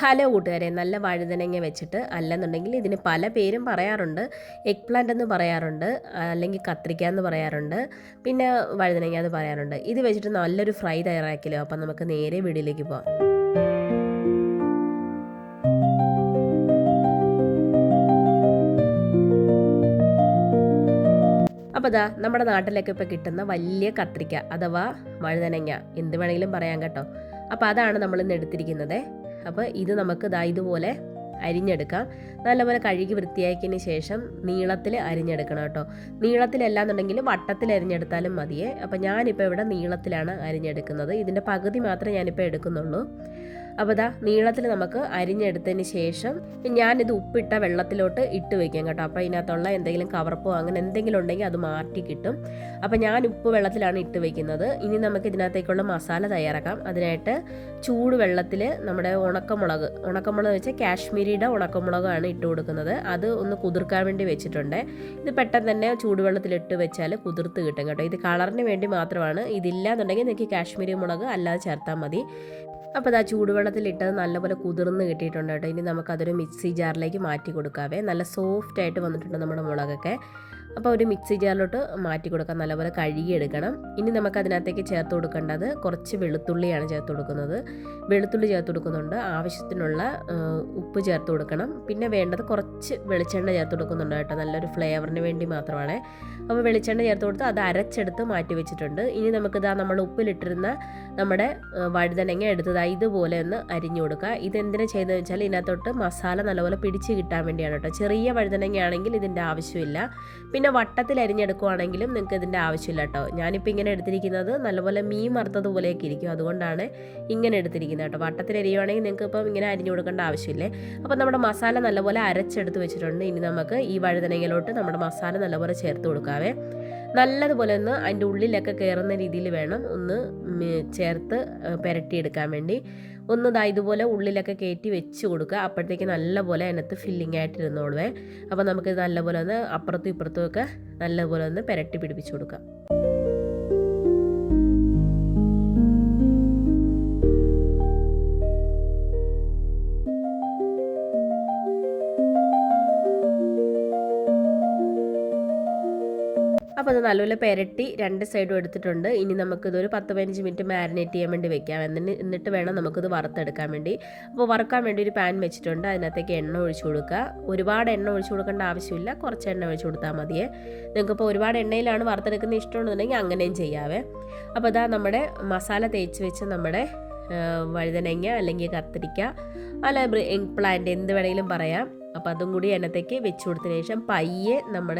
Hello കൂട്ടുകാരെ നല്ല വഴുതനങ്ങ വെച്ചിട്ട് അല്ലെന്നുണ്ടെങ്കിൽ ഇതിന് പല പേരും പറയാറുണ്ട്. എഗ് പ്ലാന്റ് എന്ന് പറയാറുണ്ട് അല്ലെങ്കിൽ കത്രിക്ക എന്ന് പറയാറുണ്ട് പിന്നെ വഴുതനങ്ങ എന്ന് പറയാറുണ്ട്. ഇത് വെച്ചിട്ട് നല്ലൊരു ഫ്രൈ തയ്യാറാക്കിയല്ലോ അപ്പം നമുക്ക് നേരെ വീടിലേക്ക് പോവാം. അപ്പോൾ ദാ നമ്മുടെ നാട്ടിലൊക്കെ ഇപ്പോൾ കിട്ടുന്ന വലിയ കത്രിക്ക അഥവാ വഴുതനങ്ങ എന്ത് വേണമെങ്കിലും പറയാം കേട്ടോ. അപ്പോൾ അതാണ് നമ്മൾ ഇന്ന് എടുത്തിരിക്കുന്നത്. അപ്പോൾ ഇത് നമുക്ക് ദാ ഇതുപോലെ അരിഞ്ഞെടുക്കാം. നല്ലപോലെ കഴുകി വൃത്തിയാക്കിയതിന് ശേഷം നീളത്തിൽ അരിഞ്ഞെടുക്കണം കേട്ടോ. നീളത്തിലല്ലാന്നുണ്ടെങ്കിൽ വട്ടത്തിൽ അരിഞ്ഞെടുത്താലും മതിയേ. അപ്പോൾ ഞാനിപ്പോൾ ഇവിടെ നീളത്തിലാണ് അരിഞ്ഞെടുക്കുന്നത്. ഇതിന്റെ പകുതി മാത്രമേ ഞാനിപ്പോൾ എടുക്കുന്നുള്ളൂ. അപ്പോൾ ഇതാ നീളത്തിൽ നമുക്ക് അരിഞ്ഞെടുത്തതിന് ശേഷം ഞാനിത് ഉപ്പിട്ട വെള്ളത്തിലോട്ട് ഇട്ട് വെക്കാം കേട്ടോ. അപ്പോൾ ഇതിനകത്തുള്ള എന്തെങ്കിലും കവർപ്പോ അങ്ങനെ എന്തെങ്കിലും ഉണ്ടെങ്കിൽ അത് മാറ്റി കിട്ടും. അപ്പോൾ ഞാൻ ഉപ്പ് വെള്ളത്തിലാണ് ഇട്ട് വെക്കുന്നത്. ഇനി നമുക്ക് ഇതിനകത്തേക്കുള്ള മസാല തയ്യാറാക്കാം. അതിനായിട്ട് ചൂട് വെള്ളത്തിൽ നമ്മുടെ ഉണക്കമുളക് ഉണക്കമുളക് വെച്ചാൽ കാശ്മീരിയുടെ ഉണക്കമുളകാണ് ഇട്ട് കൊടുക്കുന്നത്. അത് ഒന്ന് കുതിർക്കാൻ വേണ്ടി വെച്ചിട്ടുണ്ട്. ഇത് പെട്ടെന്ന് തന്നെ ചൂടുവെള്ളത്തിൽ ഇട്ട് വെച്ചാൽ കുതിർത്ത് കിട്ടും കേട്ടോ. ഇത് കളറിന് വേണ്ടി മാത്രമാണ്. ഇതില്ല എന്നുണ്ടെങ്കിൽ നിങ്ങൾക്ക് കാശ്മീരി മുളക് അല്ലാതെ ചേർത്താൽ മതി. അപ്പോൾ അത് അതാ ചൂടുവെള്ളത്തിലിട്ടത് നല്ലപോലെ കുതിർന്ന് കിട്ടിയിട്ടുണ്ട് കേട്ടോ. ഇനി നമുക്കതൊരു മിക്സി ജാറിലേക്ക് മാറ്റി കൊടുക്കാവേ. നല്ല സോഫ്റ്റ് ആയിട്ട് വന്നിട്ടുണ്ട് നമ്മുടെ മുളകൊക്കെ. അപ്പോൾ ഒരു മിക്സി ജാറിലോട്ട് മാറ്റി കൊടുക്കാം. നല്ലപോലെ കഴുകിയെടുക്കണം. ഇനി നമുക്ക് അതിനകത്തേക്ക് ചേർത്ത് കൊടുക്കേണ്ടത് കുറച്ച് വെളുത്തുള്ളിയാണ് ചേർത്ത് കൊടുക്കുന്നത്. വെളുത്തുള്ളി ചേർത്ത് കൊടുക്കുന്നുണ്ട്. ആവശ്യത്തിനുള്ള ഉപ്പ് ചേർത്ത് കൊടുക്കണം. പിന്നെ വേണ്ടത് കുറച്ച് വെളിച്ചെണ്ണ ചേർത്ത് കൊടുക്കുന്നുണ്ട് കേട്ടോ. നല്ലൊരു ഫ്ലേവറിന് വേണ്ടി മാത്രമാണ്. അപ്പോൾ വെളിച്ചെണ്ണ ചേർത്ത് കൊടുത്ത് അത് അരച്ചെടുത്ത് മാറ്റി വെച്ചിട്ടുണ്ട്. ഇനി നമുക്കിതാ നമ്മൾ ഉപ്പിലിട്ടിരുന്ന നമ്മുടെ വഴുതനങ്ങ എടുത്തതാ ഇതുപോലെ ഒന്ന് അരിഞ്ഞു കൊടുക്കുക. ഇതെന്തിനാ ചെയ്തതെന്ന് വെച്ചാൽ ഇതിനകത്തോട്ട് മസാല നല്ലപോലെ പിടിച്ച് കിട്ടാൻ വേണ്ടിയാണ് കേട്ടോ. ചെറിയ വഴുതനങ്ങ ആണെങ്കിൽ ഇതിന്റെ ആവശ്യമില്ല. പിന്നെ വട്ടത്തിൽ അരിഞ്ഞെടുക്കുവാണെങ്കിലും നിങ്ങൾക്ക് ഇതിന്റെ ആവശ്യമില്ല കേട്ടോ. ഞാനിപ്പോൾ ഇങ്ങനെ എടുത്തിരിക്കുന്നത് നല്ലപോലെ മീൻ മറുത്തതുപോലെയൊക്കെ ഇരിക്കും. അതുകൊണ്ടാണ് ഇങ്ങനെ എടുത്തിരിക്കുന്നത് കേട്ടോ. വട്ടത്തിൽ അരിയുവാണെങ്കിൽ നിങ്ങൾക്ക് ഇപ്പം ഇങ്ങനെ അരിഞ്ഞു കൊടുക്കേണ്ട ആവശ്യമില്ലേ? അപ്പോൾ നമ്മുടെ മസാല നല്ലപോലെ അരച്ചെടുത്ത് വെച്ചിട്ടുണ്ട്. ഇനി നമുക്ക് ഈ വഴുതനങ്ങയിലോട്ട് നമ്മുടെ മസാല നല്ലപോലെ ചേർത്ത് കൊടുക്കാവേ. നല്ലതുപോലെ ഒന്ന് അതിന്റെ ഉള്ളിലൊക്കെ കയറുന്ന രീതിയിൽ വേണം ഒന്ന് ചേർത്ത് പുരട്ടിയെടുക്കാൻ വേണ്ടി. ഒന്ന് ദാ ഇതുപോലെ ഉള്ളിലൊക്കെ കയറ്റി വെച്ച് കൊടുക്കുക. അപ്പോഴത്തേക്ക് നല്ലപോലെ അതിനകത്ത് ഫില്ലിംഗ് ആയിട്ട് ഇരുന്നോളുവേ. അപ്പോൾ നമുക്ക് നല്ലപോലെ ഒന്ന് അപ്പുറത്തും ഇപ്പുറത്തും ഒക്കെ നല്ലപോലെ ഒന്ന് പുരട്ടി പിടിപ്പിച്ച് കൊടുക്കാം. അപ്പോൾ അത് നല്ലപോലെ പെരട്ടി രണ്ട് സൈഡും എടുത്തിട്ടുണ്ട്. ഇനി നമുക്കിതൊരു പത്ത് പതിനഞ്ച് മിനിറ്റ് മാരിനേറ്റ് ചെയ്യാൻ വേണ്ടി വെക്കാം. എന്നിട്ട് എന്നിട്ട് വേണം നമുക്കിത് വറുത്തെടുക്കാൻ വേണ്ടി. അപ്പോൾ വറുക്കാൻ വേണ്ടി ഒരു പാൻ വെച്ചിട്ടുണ്ട്. അതിനകത്തേക്ക് എണ്ണ ഒഴിച്ചു കൊടുക്കുക. ഒരുപാട് എണ്ണ ഒഴിച്ചു കൊടുക്കേണ്ട ആവശ്യമില്ല. കുറച്ച് എണ്ണ ഒഴിച്ചു കൊടുത്താൽ മതിയേ. നിങ്ങൾക്കിപ്പോൾ ഒരുപാട് എണ്ണയിലാണ് വറുത്തെടുക്കുന്ന ഇഷ്ടമുണ്ടെന്നുണ്ടെങ്കിൽ അങ്ങനെയും ചെയ്യാവേ. അപ്പോൾ ഇതാ നമ്മുടെ മസാല തേച്ച് വെച്ച് നമ്മുടെ വഴുതനങ്ങ അല്ലെങ്കിൽ കത്തിരിക്ക അല്ല പ്ലാന്റ് എന്ത് വേണമെങ്കിലും പറയാം. അപ്പോൾ അതും കൂടി എണ്ണത്തേക്ക് വെച്ച് കൊടുത്തതിന് ശേഷം പയ്യെ നമ്മൾ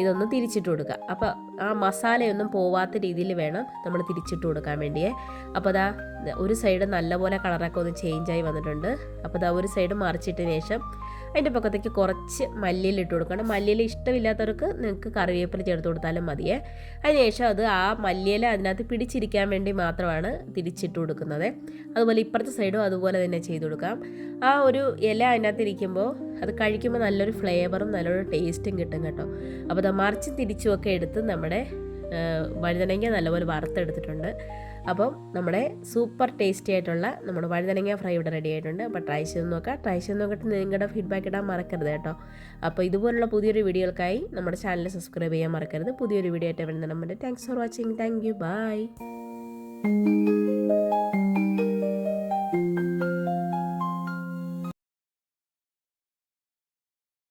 ഇതൊന്ന് തിരിച്ചിട്ട് കൊടുക്കുക. അപ്പോൾ ആ മസാലയൊന്നും പോവാത്ത രീതിയിൽ വേണം നമ്മൾ തിരിച്ചിട്ട് കൊടുക്കാൻ വേണ്ടിയേ. അപ്പോൾ അതാ ഒരു സൈഡ് നല്ലപോലെ കളറൊക്കെ ഒന്ന് ചേഞ്ചായി വന്നിട്ടുണ്ട്. അപ്പോൾ അതാ ഒരു സൈഡ് മറിച്ചിട്ടതിന് ശേഷം അതിന്റെ പക്കത്തേക്ക് കുറച്ച് മല്ലിയിൽ ഇട്ട് കൊടുക്കണം. മല്ലിയിൽ ഇഷ്ടമില്ലാത്തവർക്ക് നിങ്ങൾക്ക് കറിവേപ്പില ചേർത്ത് കൊടുത്താലും മതിയേ. അതിനുശേഷം അത് ആ മല്ലിയില അതിനകത്ത് പിടിച്ചിരിക്കാൻ വേണ്ടി മാത്രമാണ് തിരിച്ചിട്ട് കൊടുക്കുന്നത്. അതുപോലെ ഇപ്പുറത്തെ സൈഡും അതുപോലെ തന്നെ ചെയ്ത് കൊടുക്കാം. ആ ഒരു ഇല അതിനകത്ത് ഇരിക്കുമ്പോൾ അത് കഴിക്കുമ്പോൾ നല്ലൊരു ഫ്ലേവറും നല്ലൊരു ടേസ്റ്റും കിട്ടും കേട്ടോ. അപ്പോൾ അത് മറിച്ച് തിരിച്ചുമൊക്കെ എടുത്ത് നമ്മുടെ വഴുതനങ്ങ നല്ലപോലെ വറുത്തെടുത്തിട്ടുണ്ട്. അപ്പം നമ്മുടെ സൂപ്പർ ടേസ്റ്റി ആയിട്ടുള്ള നമ്മുടെ വഴുതനങ്ങ ഫ്രൈ ഇവിടെ റെഡി ആയിട്ടുണ്ട്. അപ്പോൾ ട്രൈ ചെയ്ത് നോക്കാം. ട്രൈ ചെയ്ത് നോക്കിയിട്ട് നിങ്ങളുടെ ഫീഡ്ബാക്ക് ഇടാൻ മറക്കരുത് കേട്ടോ. അപ്പോൾ ഇതുപോലുള്ള പുതിയൊരു വീഡിയോകൾക്കായി നമ്മുടെ ചാനൽ സബ്സ്ക്രൈബ് ചെയ്യാൻ മറക്കരുത്. പുതിയൊരു വീഡിയോ ആയിട്ട് വരുന്ന നമ്മുടെ thanks for watching thank you bye